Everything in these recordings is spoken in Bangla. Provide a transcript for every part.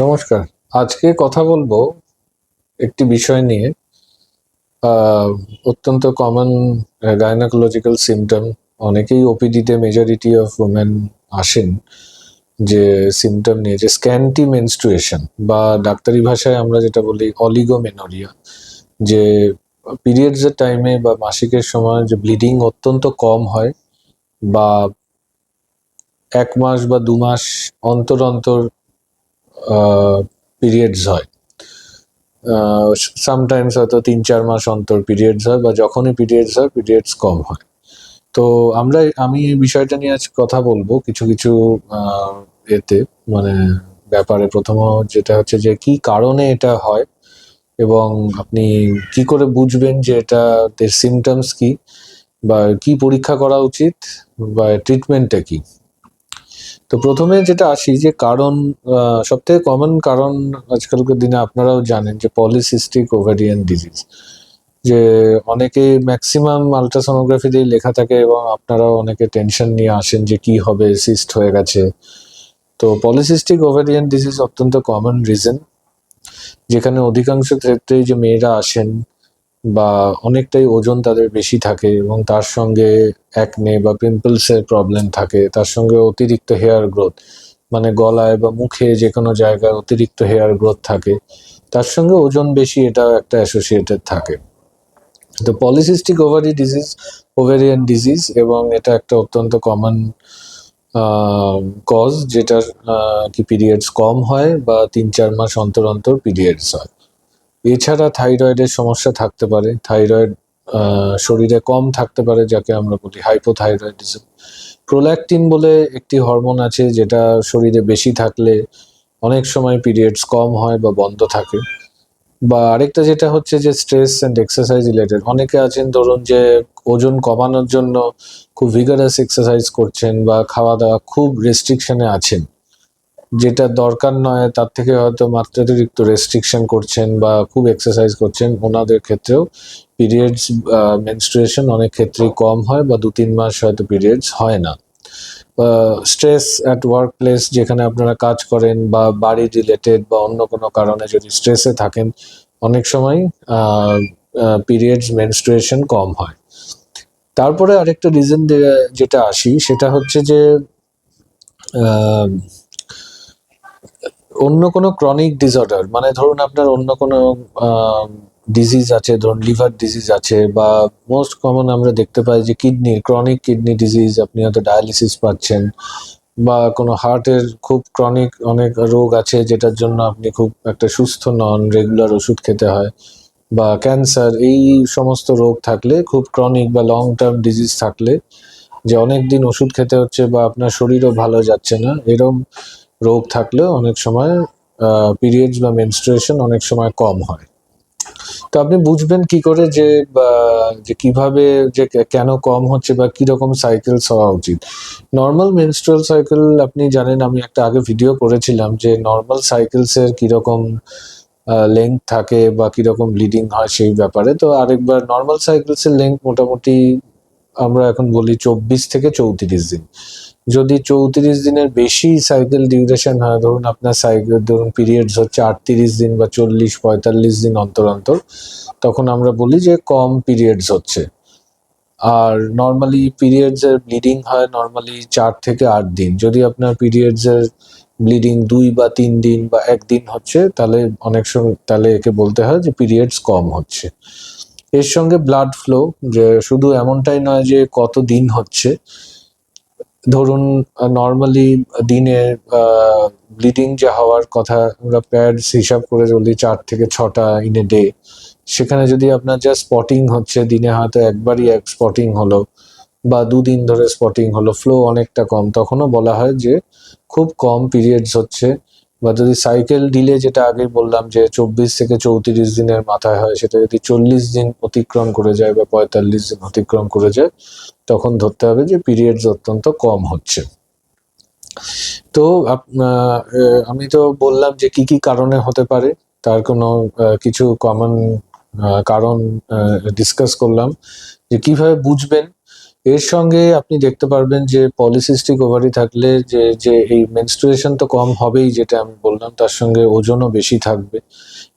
নমস্কার। আজকে কথা বলব একটি বিষয় নিয়ে। অত্যন্ত কমন গাইনাকোলজিক্যাল সিমটম অনেকেই ওপিডিতে মেজরিটি অফ উমেন আসেন যে সিমটম নিয়ে, যে স্ক্যান্টি মেনস্ট্রুয়েশন বা ডাক্তারি ভাষায় আমরা যেটা বলি অলিগোমেনোরিয়া যে পিরিয়ডস এর টাইমে বা মাসিকের সময় যে ব্লিডিং অত্যন্ত কম হয় বা এক মাস বা দু মাস অন্তর অন্তর পিরিয়ডস হয়। সামটাইমস হয়তো তিন, চার মাস অন্তর পিরিয়ডস হয় বা যখনই পিরিয়ডস হয় পিরিয়ডস কম হয়। তো আমরা, আমি এই বিষয়টা নিয়ে আজ কথা বলব কিছু কিছু এতে। মানে ব্যাপারে প্রথম যেটা হচ্ছে যে কি কারণে এটা হয় এবং আপনি কি করে বুঝবেন যে এটা সিমটমস কি বা কি পরীক্ষা করা উচিত বা ট্রিটমেন্টটা কি? তো প্রথমে যেটা আসি যে কারণ সব থেকে কমন কারণ আজকালকার দিনে আপনারাও জানেন যে পলিসিস্টিক ওভারিয়ান ডিজিজ যে অনেকে ম্যাক্সিমাম আলট্রাসোনোগ্রাফিতেই লেখা থাকে এবং আপনারাও অনেকে টেনশন নিয়ে আসেন যে কি হবে সিস্ট হয়ে গেছে। তো পলিসিস্টিক ওভারিয়ান ডিজিজ অত্যন্ত কমন রিজন যেখানে অধিকাংশ ক্ষেত্রেই যে মেয়েরা আসেন বা অনেকটাই ওজন তাদের বেশি থাকে এবং তার সঙ্গে একনে বা পিম্পলসের প্রবলেম থাকে তার সঙ্গে অতিরিক্ত হেয়ার গ্রোথ মানে গলায় বা মুখে যে কোনো জায়গায় অতিরিক্ত হেয়ার গ্রোথ থাকে তার সঙ্গে ওজন বেশি এটা একটা অ্যাসোসিয়েটেড থাকে। তো polycystic ovary disease ovarian disease এবং এটা একটা অত্যন্ত কমন কজ আহ, কি পিরিয়ডস কম হয় বা তিন চার মাস অন্তর অন্তর পিরিয়ডস হয়। এছাড়া থাইরয়েডের সমস্যা থাকতে পারে। থাইরয়েড শরীরে কম থাকতে পারে, যাকে আমরা বলি হাইপোথাইরয়েডিজম প্রোল্যাকটিন বলে একটি হরমোন আছে, যেটা শরীরে বেশি থাকলে অনেক সময় পিরিয়ডস কম হয় বা বন্ধ থাকে। বা আরেকটা যেটা হচ্ছে যে স্ট্রেস অ্যান্ড এক্সারসাইজ রিলেটেড অনেকে আছেন, ধরুন যে ওজন কমানোর জন্য খুব ভিগারাস এক্সারসাইজ করছেন বা খাওয়া দাওয়া খুব রেস্ট্রিকশনে আছেন। যেটা দরকার নয়, তার থেকে হয়তো মাত্রাতিরিক্ত রেস্ট্রিকশন করছেন বা খুব এক্সারসাইজ করছেন, ওনাদের ক্ষেত্রেও পিরিয়ডস মেনস্ট্রুয়েশন অনেক ক্ষেত্রেই কম হয় বা দু তিন মাস হয়তো পিরিয়ডস হয় না। স্ট্রেস অ্যাট ওয়ার্ক প্লেস যেখানে আপনারা কাজ করেন বা বাড়ি রিলেটেড বা অন্য কোনো কারণে যদি স্ট্রেসে থাকেন, অনেক সময় পিরিয়ডস মেনস্ট্রুয়েশন কম হয়। তারপরে আরেকটা রিজন যেটা আসি, সেটা হচ্ছে যে অন্য কোনো ক্রনিক ডিসঅর্ডার মানে ধরুন আপনার অন্য কোনো ডিজিজ আছে, ধরুন লিভার ডিজিজ আছে বা মোস্ট কমন আমরা দেখতে পাই যে কিডনির ক্রনিক কিডনি ডিজিজ আপনি হয়তো ডায়ালিসিস পাচ্ছেন বা কোনো হার্টের খুব ক্রনিক অনেক রোগ আছে যেটার জন্য আপনি খুব একটা সুস্থ নন রেগুলার ওষুধ খেতে হয় বা ক্যান্সার এই সমস্ত রোগ থাকলে, খুব ক্রনিক বা লং টার্ম ডিজিজ থাকলে যে অনেক দিন ওষুধ খেতে হচ্ছে বা আপনার শরীরও ভালো যাচ্ছে না, এরম রোগ থাকলে অনেক সময় পিরিয়ডস বা মেনস্ট্রুয়েশন অনেক সময় কম হয়। তো আপনি বুঝবেন কি করে যে যে কীভাবে, যে কেন কম হচ্ছে বা কি রকম সাইকেলস হওয়া উচিত। নর্মাল মেনস্ট্রুয়াল সাইকেল আপনি জানেন, আমি একটা আগে ভিডিও করেছিলাম যে নর্মাল সাইকেলস এর কীরকম লেন্থ থাকে বা কীরকম ব্লিডিং হয় সেই ব্যাপারে। তো আরেকবার নর্মাল সাইকেলস এর লেন্থ মোটামুটি আমরা এখন বলি চব্বিশ থেকে চৌত্রিশ দিন। যদি চৌত্রিশ দিনের বেশি সাইকেল ডিউরেশন হয়, ধরুন আপনার সাইকেল ধরুন পিরিয়ডস হচ্ছে আটত্রিশ দিন বা চল্লিশ, পঁয়তাল্লিশ দিন অন্তর অন্তর, তখন আমরা বলি যে কম পিরিয়ডস হচ্ছে। আর নর্মালি পিরিয়ডস এর ব্লিডিং হয় নর্মালি চার থেকে আট দিন। যদি আপনার পিরিয়ডস এর ব্লিডিং দুই বা তিন দিন বা একদিন হচ্ছে, তাহলে অনেক সময়, তাহলে একে বলতে হয় যে পিরিয়ডস কম হচ্ছে। এর সঙ্গে ব্লাড ফ্লো যে শুধু এমনটাই নয় যে কত দিন হচ্ছে। ধরুন নর্মালি দিনে ব্লিডিং যে হওয়ার কথা আমরা প্যাডস হিসাব করে চলি, চার থেকে ছটা ইন এ ডে সেখানে যদি আপনার যা স্পটিং হচ্ছে, দিনে হয়তো একবারই এক স্পটিং হলো, বা দুদিন ধরে স্পটিং হলো ফ্লো অনেকটা কম, তখনও বলা হয় যে খুব কম পিরিয়ডস হচ্ছে। বা যদি সাইকেল ডিলে যেটা আগে বললাম যে চব্বিশ থেকে চৌত্রিশ দিনের মাথায় হয়, সেটা যদি চল্লিশ দিন অতিক্রম করে যায় বা পঁয়তাল্লিশ দিন অতিক্রম করে যায়, তখন ধরতে হবে যে পিরিয়ডস অত্যন্ত কম হচ্ছে। তো আমি তো বললাম যে কি কি কারণে হতে পারে, তার কোনো কিছু কমন কারণ ডিসকাস করলাম যে কীভাবে বুঝবেন এর সঙ্গে আপনি দেখতে পারবেন যে পলিসিস্টিক ওভারি থাকলে যে যে এই মেনস্ট্রুয়েশন তো কম হবেই যেটা আমি বললাম, তার সঙ্গে ওজনও বেশি থাকবে।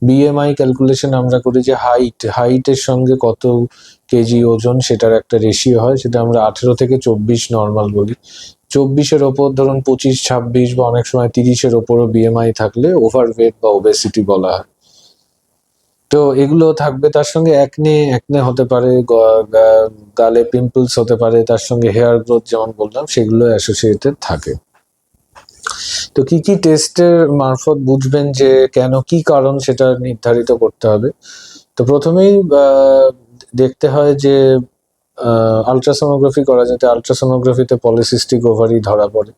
বিএমআই ক্যালকুলেশন আমরা করি যে হাইট হাইটের সঙ্গে কত কেজি ওজন সেটার একটা রেশিও হয়, সেটা আমরা আঠেরো থেকে চব্বিশ নর্মাল বলি। চব্বিশের ওপর ধরুন পঁচিশ, ছাব্বিশ বা অনেক সময় তিরিশের ওপরও বিএমআই থাকলে ওভারওয়েট বা ওবেসিটি বলা হয়। তো এগুলো থাকবে তার সঙ্গে একনে একনে হতে পারে গালে পিম্পলস হতে পারে, তার সঙ্গে হেয়ার গ্রোথ যেমন বললাম, সেগুলো অ্যাসোসিয়েটেড থাকে। তো কি কি টেস্টের মারফত বুঝবেন যে কেন কি কারণ সেটা নির্ধারিত করতে হবে? তো প্রথমেই দেখতে হয় যে আলট্রাসোনোগ্রাফি করা যেতে আলট্রাসোনোগ্রাফিতে পলিসিস্টিক ওভারি ধরা পড়ে।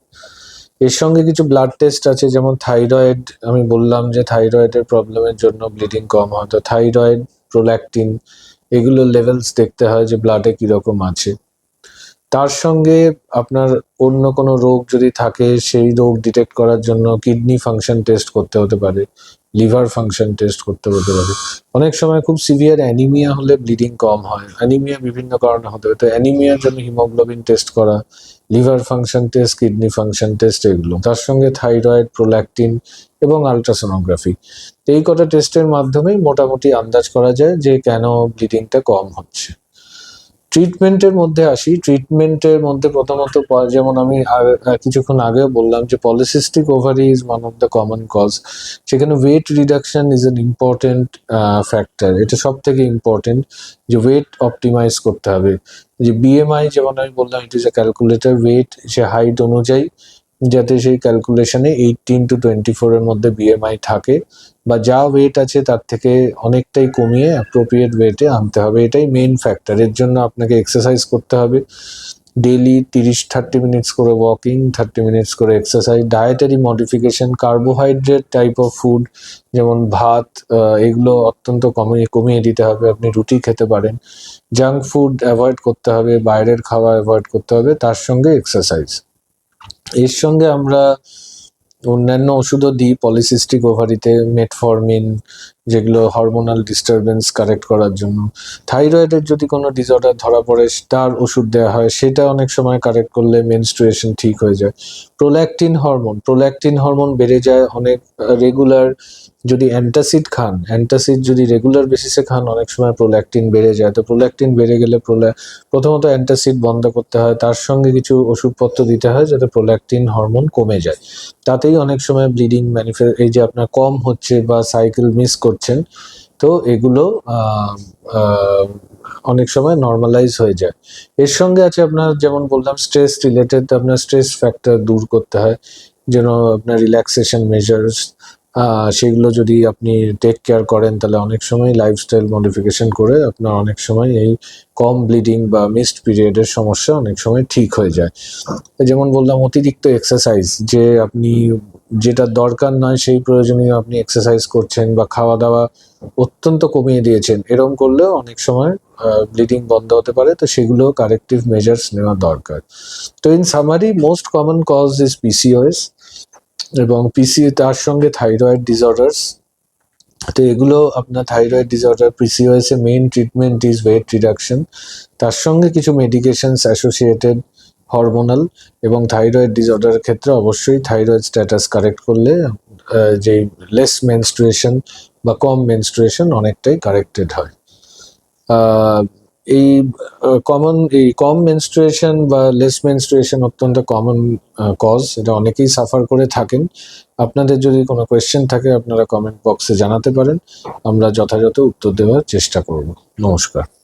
এর সঙ্গে কিছু ব্লাড টেস্ট আছে, যেমন থাইরয়েড আমি বললাম যে থাইরয়েডের প্রবলেমের জন্য ব্লিডিং কম হয়। তো থাইরয়েড প্রোল্যাক্টিন এগুলো লেভেলস দেখতে হয় যে ব্লাডে কীরকম আছে। তার সঙ্গে আপনার অন্য কোনো রোগ যদি থাকে, সেই রোগ ডিটেক্ট করার জন্য কিডনি ফাংশন টেস্ট করতে হতে পারে। লিভার ফাংশন টেস্ট করতে হতে পারে। অনেক সময় খুব সিভিয়ার অ্যানিমিয়া হলে ব্লিডিং কম হয়। অ্যানিমিয়া বিভিন্ন কারণে হতে পারে। তো অ্যানিমিয়ার জন্য হিমোগ্লোবিন টেস্ট করা, liver function test, kidney function test, এগুলো। তার সঙ্গে থাইরয়েড, প্রোল্যাকটিন এবং আলট্রাসোনোগ্রাফি। এই কটা টেস্টের মাধ্যমেই মোটামুটি আন্দাজ করা যায় যে কেন ব্লিডিংটা কম হচ্ছে। ট্রিটমেন্টের মধ্যে আসি। ট্রিটমেন্টের মধ্যে প্রথমত যেমন আমি কিছুক্ষণ আগে বললাম যে polycystic ovary is one of the common cause সেখানে weight reduction is an important factor এটা সব থেকে ইম্পর্টেন্ট যে ওয়েট অপটিমাইজ করতে হবে। যে বিএমআই যেমন আমি বললাম it is a calculator weight say height অনুযায়ী যাতে সেই ক্যালকুলেশনে এইটিন টু টোয়েন্টি ফোরের মধ্যে বিএমআই থাকে বা যা ওয়েট আছে তার থেকে অনেকটাই কমিয়ে অ্যাপ্রোপ্রিয়েট ওয়েটে আনতে হবে। এটাই মেইন ফ্যাক্টর এর জন্য আপনাকে এক্সারসাইজ করতে হবে। ডেলি তিরিশ থার্টি মিনিটস করে ওয়াকিং থার্টি মিনিটস করে exercise dietary modification carbohydrate type of food যেমন ভাত এগুলো অত্যন্ত কমিয়ে কমিয়ে দিতে হবে। আপনি রুটি খেতে পারেন। জাঙ্ক ফুড অ্যাভয়েড করতে হবে। বাইরের খাওয়া অ্যাভয়েড করতে হবে। তার সঙ্গে এক্সারসাইজ এর সঙ্গে আমরা অন্যান্য ওষুধও দিই পলিসিস্টিক ওভারিতে মেটফরমিন যেগুলো হরমোনাল ডিস্টারবেন্স কারেক্ট করার জন্য। থাইরয়েডের যদি কোনো ডিসঅর্ডার ধরা পড়ে, তার ওষুধ দেওয়া হয়, সেটা অনেক সময় কারেক্ট করলে মেনস্ট্রুয়েশন ঠিক হয়ে যায়। প্রোল্যাকটিন হরমোন প্রোল্যাকটিন হরমোন বেড়ে যায় অনেক রেগুলার যদি অ্যান্টাসিড খান অ্যান্টাসিড যদি রেগুলার বেসিসে খান, অনেক সময় প্রোল্যাকটিন বেড়ে যায়। তো প্রোল্যাকটিন বেড়ে গেলে প্রোল্যা প্রথমত অ্যান্টাসিড বন্ধ করতে হয়, তার সঙ্গে কিছু ওষুধপত্র দিতে হয় যাতে প্রোল্যাকটিন হরমোন কমে যায়। তাতেই অনেক সময় ব্লিডিং ম্যানিফে এই যে আপনার কম হচ্ছে বা সাইকেল মিস করছেন। তো এগুলো অনেক সময় নর্মালাইজ হয়ে যায়। এর সঙ্গে আছে আপনার যেমন বললাম স্ট্রেস রিলেটেড আপনার স্ট্রেস ফ্যাক্টর দূর করতে হয়, যেন আপনার রিল্যাক্সেশন মেজার্স সেগুলো যদি আপনি টেক কেয়ার করেন, তাহলে অনেক সময় লাইফস্টাইল মডিফিকেশন করে আপনার অনেক সময় এই কম ব্লিডিং বা মিসড পিরিয়ডের সমস্যা অনেক সময় ঠিক হয়ে যায়। যেমন বললাম, অতিরিক্ত এক্সারসাইজ যে আপনি যেটা দরকার নয় সেই প্রয়োজনীয় আপনি এক্সারসাইজ করছেন বা খাওয়া দাওয়া অত্যন্ত কমিয়ে দিয়েছেন এরকম করলেও অনেক সময় ব্লিডিং বন্ধ হতে পারে, তো সেগুলো কারেক্টিভ মেজার্স নেওয়া দরকার। তো in summary most common cause is PCOS এবং পিসি তার সঙ্গে থাইরয়েড ডিসঅর্ডার্স তো এগুলো আপনার থাইরয়েড ডিসঅর্ডার পিসিওএস এর main treatment is weight reduction তার সঙ্গে কিছু মেডিকেশনস অ্যাসোসিয়েটেড হরমোনাল এবং থাইরয়েড ডিসঅর্ডারের ক্ষেত্রে অবশ্যই থাইরয়েড স্ট্যাটাস কারেক্ট করলে যে লেস মেনস্ট্রুয়েশন বা কম মেনস্ট্রুয়েশন অনেকটাই কারেক্টেড হয়। এই কমন এই কম মেনস্ট্রুয়েশন বা লেস মেনস্ট্রুয়েশন অত্যন্ত কমন কজ এটা অনেকেই সাফার করে থাকেন। আপনাদের যদি কোনো কোয়েশ্চেন থাকে, আপনারা কমেন্ট বক্সে জানাতে পারেন। আমরা যথাযথ উত্তর দেওয়ার চেষ্টা করব। নমস্কার।